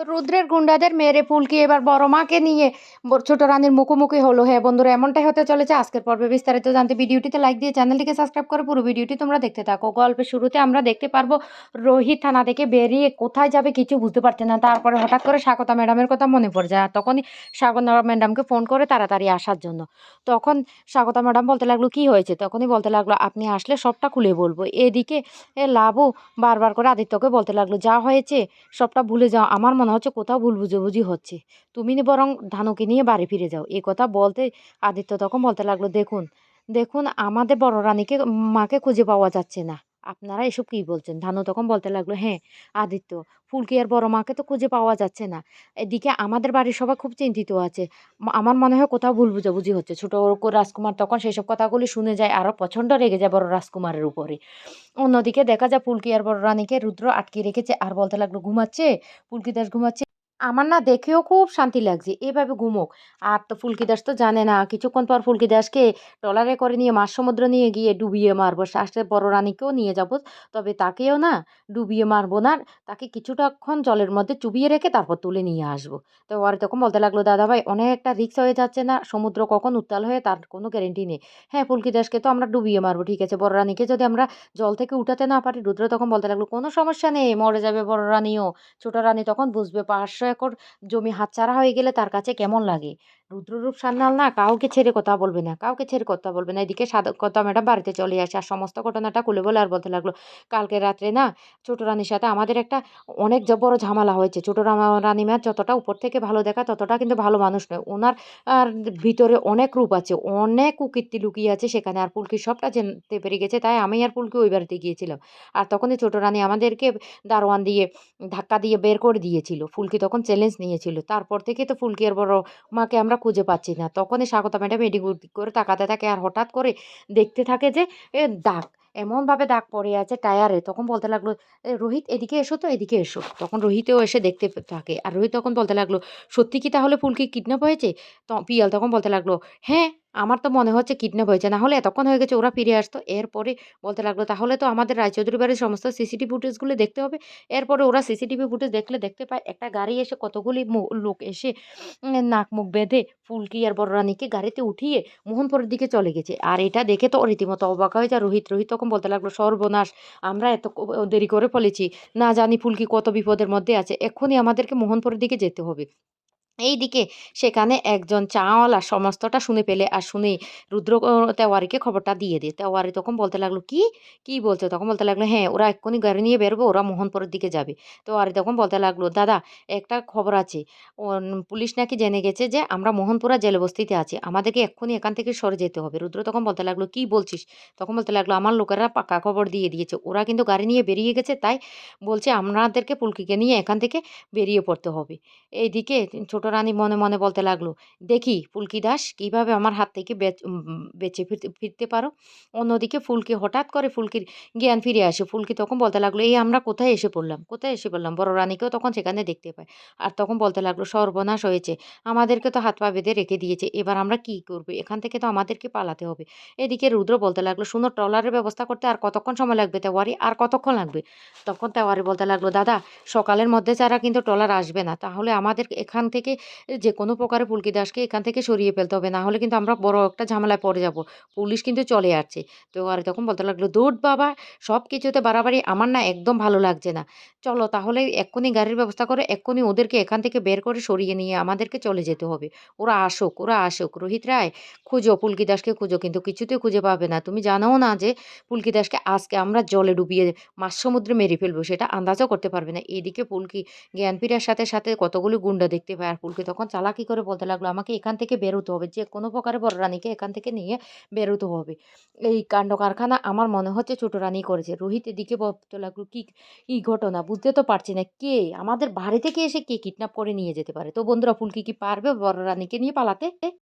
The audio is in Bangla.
তো রুদ্রের গুন্ডাদের মেরে ফুলকি এবার বড় মাকে নিয়ে ছোট রানীর মুখোমুখি হলো। হ্যাঁ বন্ধুরা, এমনটাই হতে চলেছে। আজকের পর্বে বিস্তারিত জানতে ভিডিওটিতে লাইক দিয়ে চ্যানেলটিকে সাবস্ক্রাইব করে পুরো ভিডিওটি তোমরা দেখতে থাকো। গল্পের শুরুতে আমরা দেখতে পারব রোহিত থানা থেকে বেরিয়ে কোথায় যাবে কিছু বুঝতে পারছে না। তারপরে হঠাৎ করে স্বাগতা ম্যাডামের কথা মনে পড়ে যায় তখনই স্বাগতা ম্যাডামকে ফোন করে তাড়াতাড়ি আসার জন্য। তখন স্বাগতা ম্যাডাম বলতে লাগল, কি হয়েছে? তখনই বলতে লাগল, আপনি আসলে সবটা খুলে বলব। এদিকে এ লাভও বারবার করে আদিত্যকে বলতে লাগল, যা হয়েছে সবটা ভুলে যাও। আমার মনে হচ্ছে কোথাও ভুল বুঝাবুঝি হচ্ছে। তুমি বরং ধানুকে নিয়ে বাড়ি ফিরে যাও। এই কথা বলতে আদিত্য তখন বলতে লাগল, দেখুন দেখুন, আমাদের বড় রানীকে, মাকে খুঁজে পাওয়া যাচ্ছে না। আপনারা এসব কী বলছেন? ধানু তখন বলতে লাগল হ্যাঁ আদিত্য ফুলকি আর বড় মাকে তো খুঁজে পাওয়া যাচ্ছে না? এদিকে আমাদের বাড়ির সবাই খুব চিন্তিত আছে। আমার মনে হয় কোথাও ভুল বুঝাবুঝি হচ্ছে। ছোট রাজকুমার তখন সেসব কথাগুলি শুনে যায় আরও প্রচণ্ড রেগে যায় বড় রাজকুমারের উপরে। অন্যদিকে দেখা যায় পুলকি আর বড় রানীকে রুদ্র আটকে রেখেছে, আর বলতে লাগল, ঘুমাচ্ছে? পুলকি দাস ঘুমাচ্ছে? আমার না দেখেও খুব শান্তি লাগছে, এভাবে ঘুমোক। আর তো ফুলকি দাস তো জানে না, কিছুক্ষণ পর ফুলকি দাসকে ট্রলারে করে নিয়ে মাছ সমুদ্র নিয়ে গিয়ে ডুবিয়ে মারবো আসতে বড় রানীকেও নিয়ে যাব। তবে তাকেও না ডুবিয়ে মারবো না, তাকে কিছুটাক্ষণ জলের মধ্যে চুবিয়ে রেখে তারপর তুলে নিয়ে আসব। তো আর তখন বলতে লাগল দাদা ভাই অনেকটা রিক্স হয়ে যাচ্ছে না? সমুদ্র কখন উত্তাল হয়ে তার কোনো গ্যারেন্টি নেই? হ্যাঁ ফুলকি দাসকে তো আমরা ডুবিয়ে মারবো, ঠিক আছে। বড় রানীকে যদি আমরা জল থেকে উঠাতে না পারি? রুদ্র তখন বলতে লাগল, কোনো সমস্যা নেই, মরে যাবে বড় রানীও। ছোটো রানী তখন বুঝবে পাঁচশো একর জমি হাতছাড়া হয়ে গেলে তার কাছে কেমন লাগে? রুদ্ররূপ সান্যাল না কাউকে ছেড়ে কথা বলবে না, কাউকে ছেড়ে কথা বলবে না। এদিকে কথা ম্যাডাম বাড়িতে চলে আসে আর সমস্ত ঘটনাটা খুলে বলে আর বলতে লাগল, কালকে রাত্রে না ছোটো রানীর সাথে আমাদের একটা অনেক বড় ঝামেলা হয়েছে। ছোটো রামা- রানী মা যতটা উপর থেকে ভালো দেখা ততটা কিন্তু ভালো মানুষ নয়। ওনার আর ভিতরে অনেক রূপ আছে, অনেক কুকীর্তি লুকিয়ে আছে সেখানে আর পুলকি সবটা জানতে পেরে গেছে, তাই আমি আর পুলকি ওই বাড়িতে গিয়েছিলাম। আর তখনই ছোটো রানী আমাদেরকে দারোয়ান দিয়ে ধাক্কা দিয়ে বের করে দিয়েছিল ফুলকি তখন চ্যালেঞ্জ নিয়েছিল। তারপর থেকে তো ফুলকি আর বড় মাকে আমরা খুঁজে পাচ্ছি না। তখনই স্বাগতা ম্যাডাম এদিক ওদিক করে তাকাতে থাকে আর হঠাৎ করে দেখতে থাকে যে এ দাগ এমনভাবে দাগ পড়ে আছে টায়ারে। তখন বলতে লাগল "এ, রোহিত এদিকে এসো তো এদিকে এসো। তখন রোহিতেও এসে দেখতে থাকে। আর রোহিত তখন বলতে লাগল সত্যি কি তাহলে ফুলকি কিডন্যাপ হয়েছে? তো পিয়াল তখন বলতে লাগল হ্যাঁ আমার তো মনে হচ্ছে কিডন্যাপ হয়েছে। না হলে এতক্ষণ হয়ে গেছে ওরা ফিরে আসতো। এরপরে বলতে লাগল, তাহলে তো আমাদের রায়চৌধুরী বাড়ির সমস্ত সিসিটিভি ফুটেজগুলো দেখতে হবে। এরপরে ওরা সিসিটিভি ফুটেজ দেখলে দেখতে পায়, একটা গাড়ি এসে কতগুলি লোক এসে নাক মুখ বেঁধে ফুলকি আর বড় রানীকে গাড়িতে উঠিয়ে মোহনপুরের দিকে চলে গেছে। আর এটা দেখে তো রীতিমতো অবাক হয়ে যায় রোহিত। রোহিত তখন বলতে লাগল, সর্বনাশ, আমরা এত দেরি করে ফেলেছি। না জানি ফুলকি কত বিপদের মধ্যে আছে। এক্ষুনি আমাদেরকে মোহনপুরের দিকে যেতে হবে। এইদিকে সেখানে একজন চাওয়ালা সমস্তটা শুনে পেলে আর শুনে রুদ্র তেওয়ারিকে খবরটা দিয়ে দেয় তেওয়ারি তখন বলতে লাগল, কি? কি বলছে? তখন বলতে লাগল হ্যাঁ ওরা এক্ষুনি গাড়ি নিয়ে বেরোবো, ওরা মোহনপুরের দিকে যাবে। তেওয়ারি তখন বলতে লাগল, দাদা, একটা খবর আছে। পুলিশ নাকি জেনে গেছে যে আমরা মোহনপুরা জেলে বস্তিতে আছি। আমাদেরকে এক্ষুনি এখান থেকে সরে যেতে হবে। রুদ্র তখন বলতে লাগল, কি বলছিস? তখন বলতে লাগল, আমার লোকেরা পাকা খবর দিয়ে দিয়েছে। ওরা কিন্তু গাড়ি নিয়ে বেরিয়ে গেছে, তাই বলছে আমাদেরকে পুলকিকে নিয়ে এখান থেকে বেরিয়ে পড়তে হবে। এইদিকে ছোট রানী মনে মনে বলতে লাগল, দেখি ফুলকি দাস, কীভাবে আমার হাত থেকে বেচ- ফিরতে ফিরতে পারো? অন্যদিকে ফুলকি হঠাৎ করে ফুলকির জ্ঞান ফিরে আসে। ফুলকি তখন বলতে লাগল, এই আমরা কোথায় এসে পড়লাম? কোথায় এসে পড়লাম? বড় রানীকেও তখন সেখানে দেখতে পায়। আর তখন বলতে লাগল, সর্বনাশ হয়েছে। আমাদেরকে তো হাত পা বেঁধে রেখে দিয়েছে। এবার আমরা কি করব? এখান থেকে তো আমাদেরকে পালাতে হবে। এদিকে রুদ্র বলতে লাগল, শুনো, ট্রলারের ব্যবস্থা করতে আর কতক্ষণ সময় লাগবে তেওয়ারি? আর কতক্ষণ লাগবে? তখন তেওয়ারি বলতে লাগল, দাদা, সকালের মধ্যে যারা কিন্তু ট্রলার আসবে না। তাহলে আমাদের এখান থেকে যে কোনো প্রকারে পুলকি দাসকে এখান থেকে সরিয়ে ফেলতে হবে। না হলে কিন্তু আমরা বড় একটা ঝামেলায় পড়ে যাব। পুলিশ কিন্তু চলে আসছে। তো আর তখন বলতে লাগল দৌড় বাবা সব কিছুতে বাড়াবাড়ি আমার না একদম ভালো লাগছে না। চলো তাহলে এক্ষুনি গাড়ির ব্যবস্থা করে এক্ষুনি ওদেরকে এখান থেকে বের করে সরিয়ে নিয়ে আমাদেরকে চলে যেতে হবে। ওরা আসুক ওরা আসুক। রোহিত রায়, খুঁজো পুলকি দাসকে খুঁজো কিন্তু কিছুতে খুঁজে পাবে না। তুমি জানোও না যে পুলকি দাসকে আজকে আমরা জলে ডুবিয়ে মাছ সমুদ্রে মেরে ফেলব। সেটা আন্দাজও করতে পারবে না। এদিকে পুলকি জ্ঞান ফিরার সাথে সাথে কতগুলি গুন্ডা দেখতে পায় আর পুলকি তখন চালাকি করে বলতে লাগল, আমাকে এখান থেকে বেরোতে হবে। যে কোনো প্রকারে বড় রানীকে এখান থেকে নিয়ে বেরোতে হবে। এই কাণ্ড কারখানা আমার মনে হচ্ছে ছোট রানী করেছে। রোহিত এদিকে বলতে লাগল, কি কি ঘটনা? বুঝতে তো পারছি না। কে? আমাদের বাড়ি থেকে এসে কে কিডন্যাপ করে নিয়ে যেতে পারে? তো বন্ধুরা, ফুলকি কি পারবে বড় রানীকে নিয়ে পালাতে?